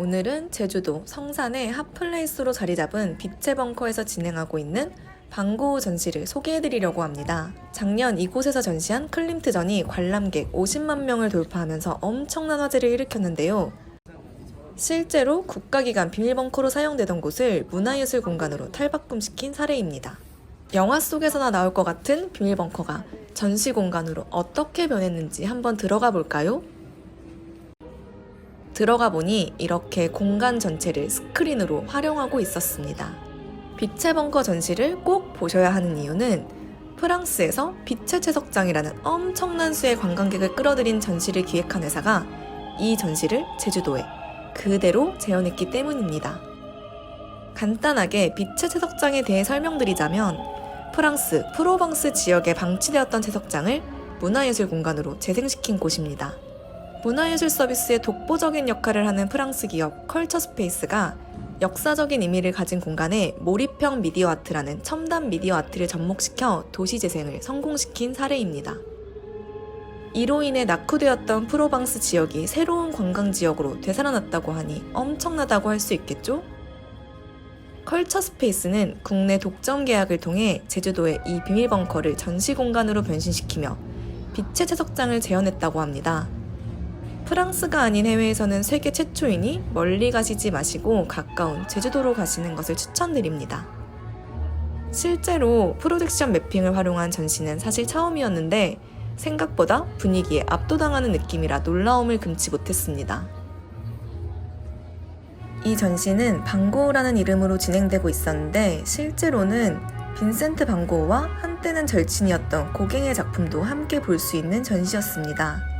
오늘은 제주도 성산의 핫플레이스로 자리 잡은 빛의 벙커에서 진행하고 있는 방고우 전시를 소개해드리려고 합니다. 작년 이곳에서 전시한 클림트전이 관람객 50만 명을 돌파하면서 엄청난 화제를 일으켰는데요. 실제로 국가기관 비밀벙커로 사용되던 곳을 문화예술 공간으로 탈바꿈시킨 사례입니다. 영화 속에서나 나올 것 같은 비밀벙커가 전시 공간으로 어떻게 변했는지 한번 들어가 볼까요? 들어가 보니 이렇게 공간 전체를 스크린으로 활용하고 있었습니다. 빛의 벙커 전시를 꼭 보셔야 하는 이유는 프랑스에서 빛의 채석장이라는 엄청난 수의 관광객을 끌어들인 전시를 기획한 회사가 이 전시를 제주도에 그대로 재현했기 때문입니다. 간단하게 빛의 채석장에 대해 설명드리자면 프랑스 프로방스 지역에 방치되었던 채석장을 문화예술 공간으로 재생시킨 곳입니다. 문화예술 서비스의 독보적인 역할을 하는 프랑스 기업 컬처 스페이스가 역사적인 의미를 가진 공간에 몰입형 미디어 아트라는 첨단 미디어 아트를 접목시켜 도시 재생을 성공시킨 사례입니다. 이로 인해 낙후되었던 프로방스 지역이 새로운 관광 지역으로 되살아났다고 하니 엄청나다고 할 수 있겠죠? 컬처 스페이스는 국내 독점 계약을 통해 제주도의 이 비밀 벙커를 전시 공간으로 변신시키며 빛의 채석장을 재현했다고 합니다. 프랑스가 아닌 해외에서는 세계 최초이니 멀리 가시지 마시고 가까운 제주도로 가시는 것을 추천드립니다. 실제로 프로젝션 매핑을 활용한 전시는 사실 처음이었는데 생각보다 분위기에 압도당하는 느낌이라 놀라움을 금치 못했습니다. 이 전시는 방고우라는 이름으로 진행되고 있었는데 실제로는 빈센트 방고우와 한때는 절친이었던 고갱의 작품도 함께 볼 수 있는 전시였습니다.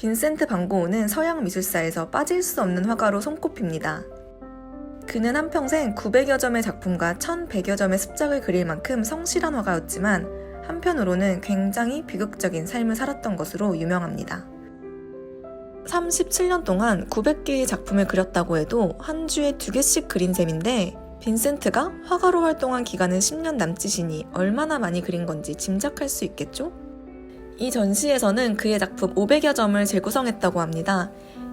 빈센트 방고우는 서양 미술사에서 빠질 수 없는 화가로 손꼽힙니다. 그는 한평생 900여 점의 작품과 1100여 점의 습작을 그릴 만큼 성실한 화가였지만 한편으로는 굉장히 비극적인 삶을 살았던 것으로 유명합니다. 37년 동안 900개의 작품을 그렸다고 해도 한 주에 두 개씩 그린 셈인데 빈센트가 화가로 활동한 기간은 10년 남짓이니 얼마나 많이 그린 건지 짐작할 수 있겠죠? 이 전시에서는 그의 작품 500여 점을 재구성했다고 합니다.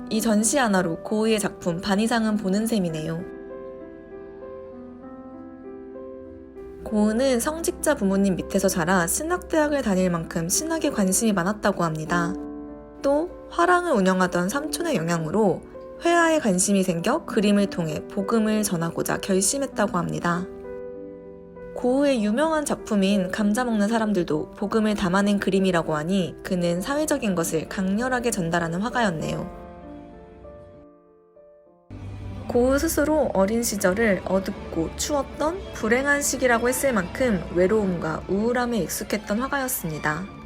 이 전시 하나로 고흐의 작품 반 이상은 보는 셈이네요. 고흐는 성직자 부모님 밑에서 자라 신학대학을 다닐 만큼 신학에 관심이 많았다고 합니다. 또 화랑을 운영하던 삼촌의 영향으로 회화에 관심이 생겨 그림을 통해 복음을 전하고자 결심했다고 합니다. 고흐의 유명한 작품인 감자 먹는 사람들도 복음을 담아낸 그림이라고 하니 그는 사회적인 것을 강렬하게 전달하는 화가였네요. 고흐 스스로 어린 시절을 어둡고 추웠던 불행한 시기라고 했을 만큼 외로움과 우울함에 익숙했던 화가였습니다.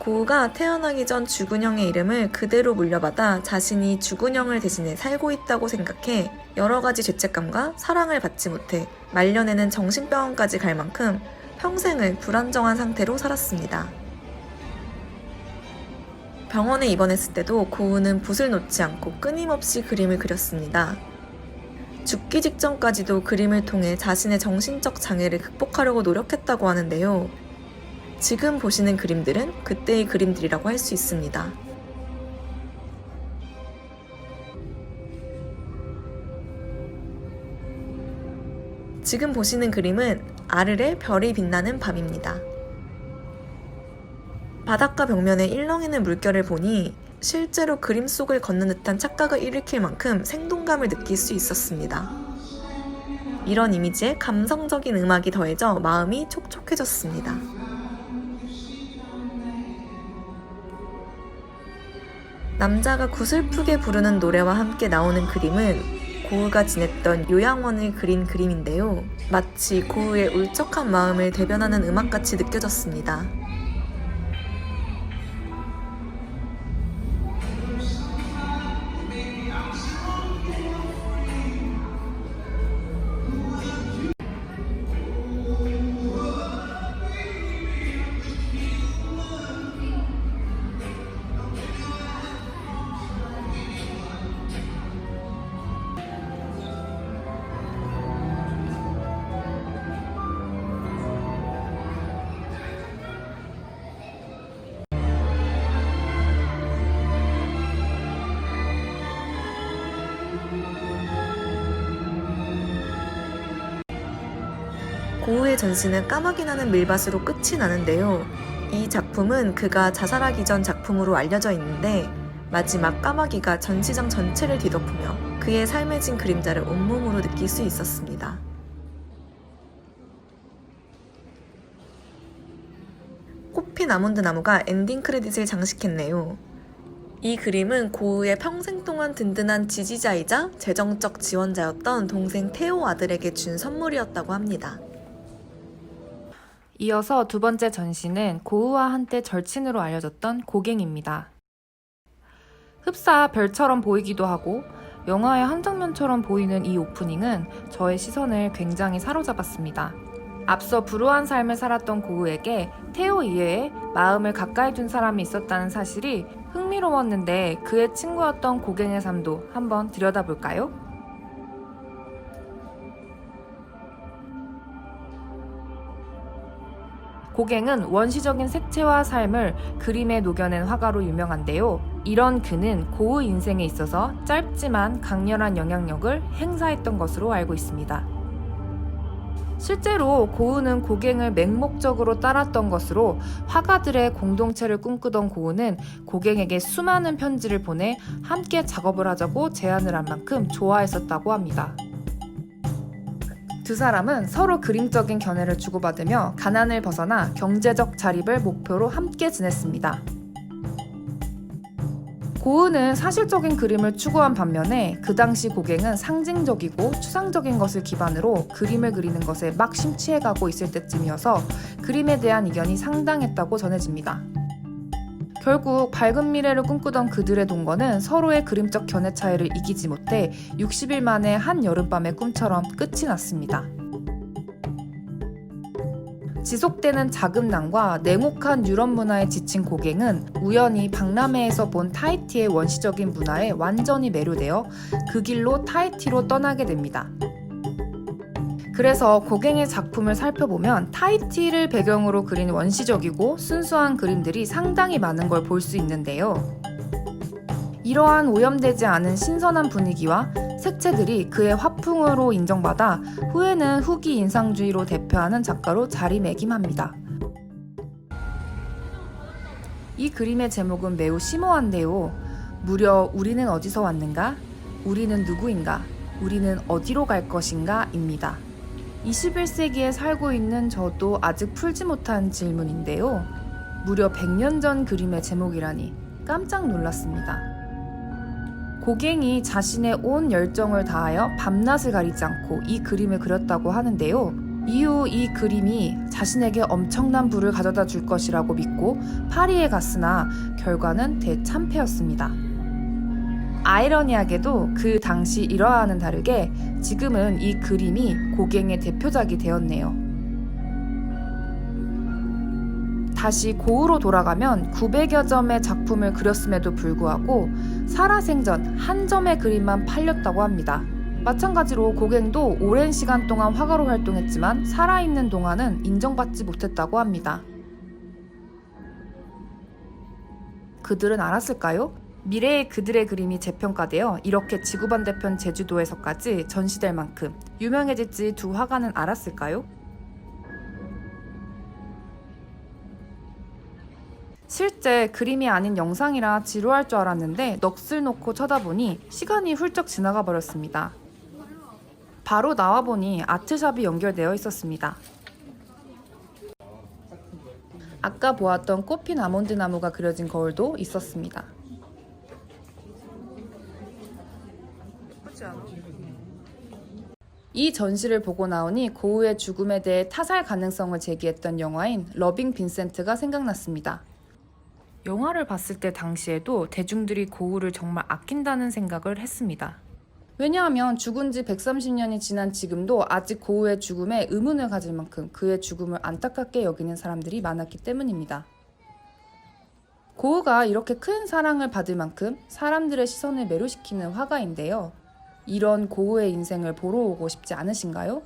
고흐가 태어나기 전 주근영의 이름을 그대로 물려받아 자신이 주근영을 대신해 살고 있다고 생각해 여러 가지 죄책감과 사랑을 받지 못해 말년에는 정신병원까지 갈 만큼 평생을 불안정한 상태로 살았습니다. 병원에 입원했을 때도 고흐는 붓을 놓지 않고 끊임없이 그림을 그렸습니다. 죽기 직전까지도 그림을 통해 자신의 정신적 장애를 극복하려고 노력했다고 하는데요. 지금 보시는 그림들은 그때의 그림들이라고 할 수 있습니다. 지금 보시는 그림은 아르레 별이 빛나는 밤입니다. 바닷가 벽면에 일렁이는 물결을 보니 실제로 그림 속을 걷는 듯한 착각을 일으킬 만큼 생동감을 느낄 수 있었습니다. 이런 이미지에 감성적인 음악이 더해져 마음이 촉촉해졌습니다. 남자가 구슬프게 부르는 노래와 함께 나오는 그림은 고흐가 지냈던 요양원을 그린 그림인데요. 마치 고흐의 울적한 마음을 대변하는 음악같이 느껴졌습니다. 고우의 전시는 까마귀 나는 밀밭으로 끝이 나는데요. 이 작품은 그가 자살하기 전 작품으로 알려져 있는데 마지막 까마귀가 전시장 전체를 뒤덮으며 그의 삶에 진 그림자를 온몸으로 느낄 수 있었습니다. 꽃핀 아몬드 나무가 엔딩 크레딧을 장식했네요. 이 그림은 고우의 평생 동안 든든한 지지자이자 재정적 지원자였던 동생 테오 아들에게 준 선물이었다고 합니다. 이어서 두 번째 전시는 고우와 한때 절친으로 알려졌던 고갱입니다. 흡사 별처럼 보이기도 하고 영화의 한 장면처럼 보이는 이 오프닝은 저의 시선을 굉장히 사로잡았습니다. 앞서 불우한 삶을 살았던 고우에게 테오 이외에 마음을 가까이 둔 사람이 있었다는 사실이 흥미로웠는데 그의 친구였던 고갱의 삶도 한번 들여다볼까요? 고갱은 원시적인 색채와 삶을 그림에 녹여낸 화가로 유명한데요. 이런 그는 고우 인생에 있어서 짧지만 강렬한 영향력을 행사했던 것으로 알고 있습니다. 실제로 고우는 고갱을 맹목적으로 따랐던 것으로 화가들의 공동체를 꿈꾸던 고우는 고갱에게 수많은 편지를 보내 함께 작업을 하자고 제안을 한 만큼 좋아했었다고 합니다. 두 사람은 서로 그림적인 견해를 주고받으며 가난을 벗어나 경제적 자립을 목표로 함께 지냈습니다. 고은은 사실적인 그림을 추구한 반면에 그 당시 고갱은 상징적이고 추상적인 것을 기반으로 그림을 그리는 것에 막 심취해가고 있을 때쯤이어서 그림에 대한 이견이 상당했다고 전해집니다. 결국 밝은 미래를 꿈꾸던 그들의 동거는 서로의 그림적 견해 차이를 이기지 못해 60일 만에 한 여름밤의 꿈처럼 끝이 났습니다. 지속되는 자금난과 냉혹한 유럽 문화에 지친 고갱은 우연히 박람회에서 본 타이티의 원시적인 문화에 완전히 매료되어 그 길로 타이티로 떠나게 됩니다. 그래서 고갱의 작품을 살펴보면 타이티를 배경으로 그린 원시적이고 순수한 그림들이 상당히 많은 걸 볼 수 있는데요. 이러한 오염되지 않은 신선한 분위기와 색채들이 그의 화풍으로 인정받아 후에는 후기 인상주의로 대표하는 작가로 자리매김합니다. 이 그림의 제목은 매우 심오한데요. 무려 우리는 어디서 왔는가? 우리는 누구인가? 우리는 어디로 갈 것인가? 입니다. 21세기에 살고 있는 저도 아직 풀지 못한 질문인데요. 무려 100년 전 그림의 제목이라니 깜짝 놀랐습니다. 고갱이 자신의 온 열정을 다하여 밤낮을 가리지 않고 이 그림을 그렸다고 하는데요. 이후 이 그림이 자신에게 엄청난 부를 가져다 줄 것이라고 믿고 파리에 갔으나 결과는 대참패였습니다. 아이러니하게도 그 당시 일화와는 다르게 지금은 이 그림이 고갱의 대표작이 되었네요. 다시 고우로 돌아가면 900여 점의 작품을 그렸음에도 불구하고 살아생전 한 점의 그림만 팔렸다고 합니다. 마찬가지로 고갱도 오랜 시간 동안 화가로 활동했지만 살아있는 동안은 인정받지 못했다고 합니다. 그들은 알았을까요? 미래의 그들의 그림이 재평가되어 이렇게 지구 반대편 제주도에서까지 전시될 만큼 유명해질지 두 화가는 알았을까요? 실제 그림이 아닌 영상이라 지루할 줄 알았는데 넋을 놓고 쳐다보니 시간이 훌쩍 지나가 버렸습니다. 바로 나와보니 아트샵이 연결되어 있었습니다. 아까 보았던 꽃핀 아몬드 나무가 그려진 거울도 있었습니다. 이 전시를 보고 나오니 고우의 죽음에 대해 타살 가능성을 제기했던 영화인 러빙 빈센트가 생각났습니다. 영화를 봤을 때 당시에도 대중들이 고우를 정말 아낀다는 생각을 했습니다. 왜냐하면 죽은 지 130년이 지난 지금도 아직 고우의 죽음에 의문을 가질 만큼 그의 죽음을 안타깝게 여기는 사람들이 많았기 때문입니다. 고우가 이렇게 큰 사랑을 받을 만큼 사람들의 시선을 매료시키는 화가인데요. 이런 고우의 인생을 보러 오고 싶지 않으신가요?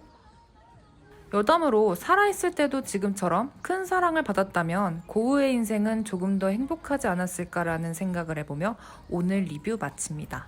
여담으로 살아있을 때도 지금처럼 큰 사랑을 받았다면 고우의 인생은 조금 더 행복하지 않았을까라는 생각을 해보며 오늘 리뷰 마칩니다.